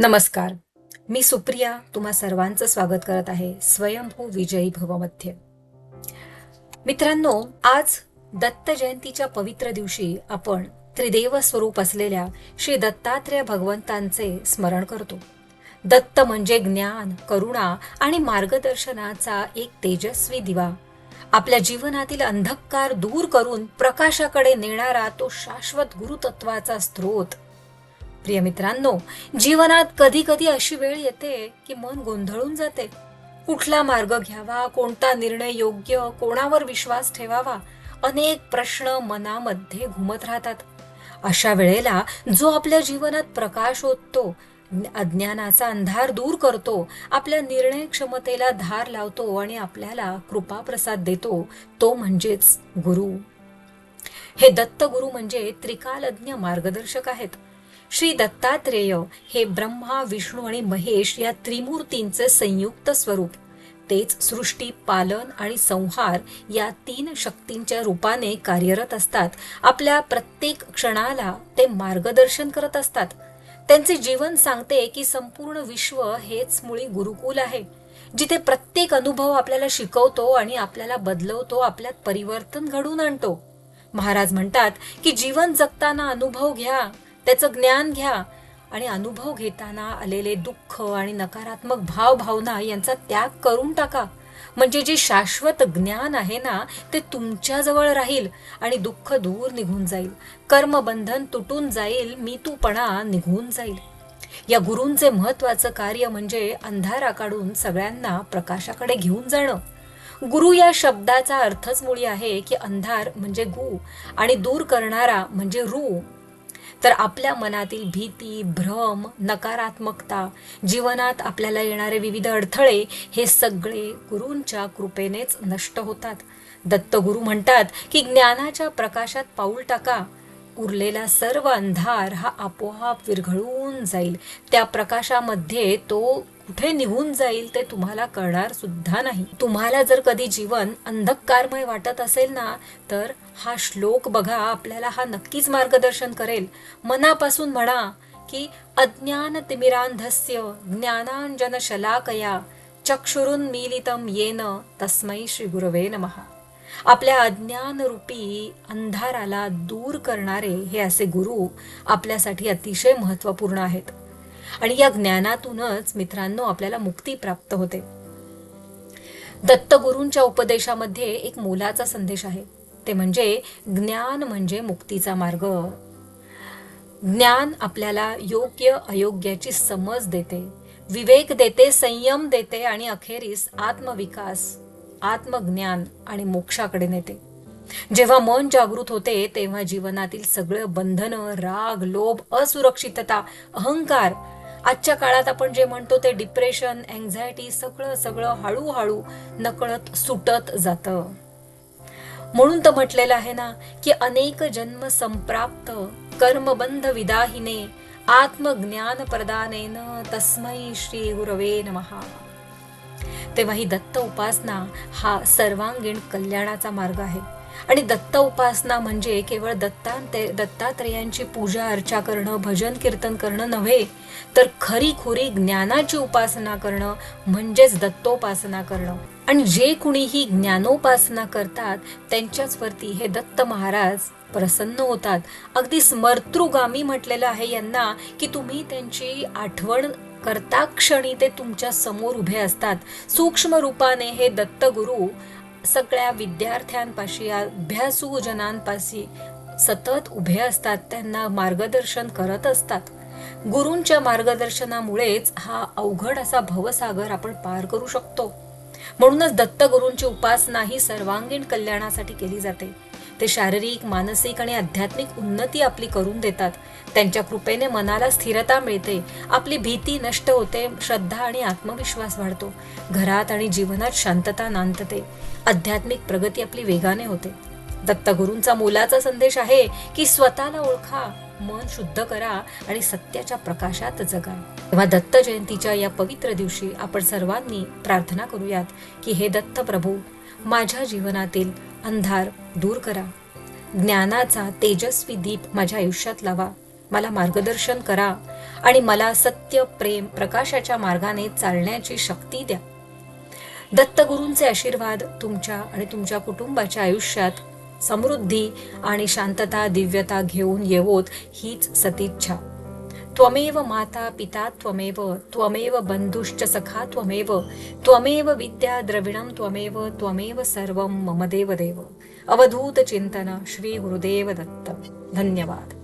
नमस्कार. मी सुप्रिया तुम्हा सर्वांचं स्वागत करत आहे स्वयंभू विजयी भवमध्ये. मित्रांनो आज दत्त जयंतीच्या पवित्र दिवशी आपण त्रिदेव स्वरूप असलेल्या श्री दत्तात्रेय भगवंतांचे स्मरण करतो. दत्त म्हणजे ज्ञान करुणा आणि मार्गदर्शनाचा एक तेजस्वी दिवा. आपल्या जीवनातील अंधकार दूर करून प्रकाशाकडे नेणारा तो शाश्वत गुरुतत्वाचा स्रोत. प्रिय मित्रांनो जीवनात कधी कधी अशी वेळ येते की मन गोंधळून जाते. कुठला मार्ग घ्यावा कोणता निर्णय योग्य कोणावर विश्वास ठेवावा अनेक प्रश्न मनामध्ये घुमत राहतात. अशा वेळेला जो आपल्या जीवनात प्रकाश ओततो अज्ञानाचा अंधार दूर करतो आपल्या निर्णय क्षमतेला धार लावतो आणि आपल्याला कृपा प्रसाद देतो तो म्हणजेच गुरु. हे दत्त गुरु म्हणजे त्रिकालज्ञ मार्गदर्शक आहेत. श्री दत्तात्रेय हे ब्रह्मा विष्णू आणि महेश या त्रिमूर्तींचे संयुक्त स्वरूप. तेच सृष्टी पालन आणि संहार या तीन शक्तींच्या रूपाने कार्यरत असतात. आपल्या प्रत्येक क्षणाला ते मार्गदर्शन करत असतात. त्यांचे जीवन सांगते की संपूर्ण विश्व हेच मुळी गुरुकुल आहे. जिथे प्रत्येक अनुभव आपल्याला शिकवतो आणि आपल्याला बदलवतो आपल्यात परिवर्तन घडून आणतो. महाराज म्हणतात की जीवन जगताना अनुभव घ्या. त्याचं ज्ञान घ्या. आणि अनुभव घेताना आलेले दुःख आणि नकारात्मक भाव भावना यांचा त्याग करून टाका. म्हणजे जे शाश्वत ज्ञान आहे ना ते तुमच्याजवळ राहील आणि दुःख दूर निघून जाईल. कर्मबंधन तुटून जाईल मी तूपणा निघून जाईल. या गुरूंचे महत्वाचं कार्य म्हणजे अंधारा काढून सगळ्यांना प्रकाशाकडे घेऊन जाणं. गुरु या शब्दाचा अर्थच मुळी आहे की अंधार म्हणजे गु आणि दूर करणारा म्हणजे रू. तर आपल्या मनातील भीती भ्रम नकारात्मकता जीवनात आपल्याला येणारे विविध अडथळे हे सगळे गुरूंच्या कृपेनेच नष्ट होतात. दत्तगुरू म्हणतात की ज्ञानाच्या प्रकाशात पाऊल टाका. उरलेला सर्व अंधार हा आपोआप विरघळून जाईल. त्या प्रकाशामध्ये तो कुठे निघून जाईल ते तुम्हाला कळणार सुद्धा नाही. तुम्हाला जर कधी जीवन अंधकारमय वाटत असेल ना तर हा श्लोक बघा आपल्याला हा नक्कीच मार्गदर्शन करेल. मनापासून म्हणा की अज्ञान तिमिरांधस्य ज्ञानांजन शलाकया चक्षुरुन मिलितम येन तस्मै श्री गुरवे नमः. आपल्या अज्ञान रूपी अंधाराला दूर करणारे हे असे गुरु आपल्यासाठी अतिशय महत्त्वपूर्ण आहेत. आणि या ज्ञानातूनच मित्रांनो आपल्याला मुक्ती प्राप्त होते. दत्तगुरूंच्या उपदेशामध्ये एक मोलाचा संदेश आहे. ते म्हणजे ज्ञान म्हणजे मुक्तीचा मार्ग. ज्ञान आपल्याला योग्य अयोग्याची समज देते. विवेक देते संयम देते आणि अखेरीस आत्मविकास आत्मज्ञान आणि मोक्षाकडे नेते. जेव्हा मन जागृत होते तेव्हा जीवनातील सगळं बंधन राग लोभ असुरक्षितता अहंकार आजच्या काळात आपण जे म्हणतो ते डिप्रेशन अँझायटी सगळं सगळं हळूहळू नकळत सुटत जातं. म्हणून तर म्हटलेलं आहे ना की अनेक जन्म संप्राप्त कर्मबंध विदाहिने आत्मज्ञान प्रदानेन तस्मै श्री गुरवे नमहा तेव्हा ही दत्त उपासना हा सर्वांगीण कल्याणाचा मार्ग आहे. आणि दत्त उपासना म्हणजे केवळ दत्तांते दत्तात्रेयांची पूजा अर्चा करणं भजन कीर्तन करणं नव्हे तर खरी खुरी ज्ञानाची उपासना करणं म्हणजेच दत्तोपासना करणं. आणि जे कुणी ही ज्ञानोपासना करतात त्यांच्याचवरती हे दत्त महाराज प्रसन्न होतात. अगदी स्मर्तृगामी म्हटलेलं आहे यांना की तुम्ही त्यांची आठवण करता क्षणी ते तुमच्यासमोर उभे असतात. सूक्ष्म रूपाने हे दत्तगुरु सगळ्या विद्यार्थ्यांपाशी अभ्यासू जनांपाशी सतत उभे असतात. त्यांना मार्गदर्शन करत असतात. गुरूंच्या मार्गदर्शनामुळेच हा अवघड असा भवसागर आपण पार करू शकतो. म्हणूनच दत्तगुरूंची उपासना ही सर्वांगीण कल्याणासाठी केली जाते. ते शारीरिक मानसिक आणि आध्यात्मिक उन्नती आपली करून देतात. त्यांच्या कृपेने मनाला स्थिरता मिळते. आपली भीती नष्ट होते श्रद्धा आणि आत्मविश्वास वाढतो. घरात आणि जीवनात शांतता नांदते. आध्यात्मिक प्रगती आपली वेगाने होते. दत्तगुरूंचा मोलाचा संदेश आहे की स्वतःला ओळखा मन शुद्ध करा आणि सत्याच्या प्रकाशात जगा. तेव्हा दत्त जयंतीच्या या पवित्र दिवशी आपण सर्वांनी प्रार्थना करूयात की हे दत्त प्रभू माझ्या जीवनातील अंधार दूर करा. ज्ञानाचा तेजस्वी दीप माझ्या आयुष्यात लावा. मला मार्गदर्शन करा आणि मला सत्य प्रेम प्रकाशाच्या मार्गाने चालण्याची शक्ती द्या. दत्तगुरूंचे आशीर्वाद तुमच्या आणि तुमच्या कुटुंबाच्या आयुष्यात समृद्धी आणि शांतता दिव्यता घेऊन येवोत हीच सतीच्छा. त्वमेव माता पिता त्वमेव त्वमेव बंधुश्च सखा त्वमेव त्वमेव विद्या द्रविणं त्वमेव त्वमेव सर्वं मम देव देव अवधूत चिंतन श्री गुरुदेव दत्त। धन्यवाद।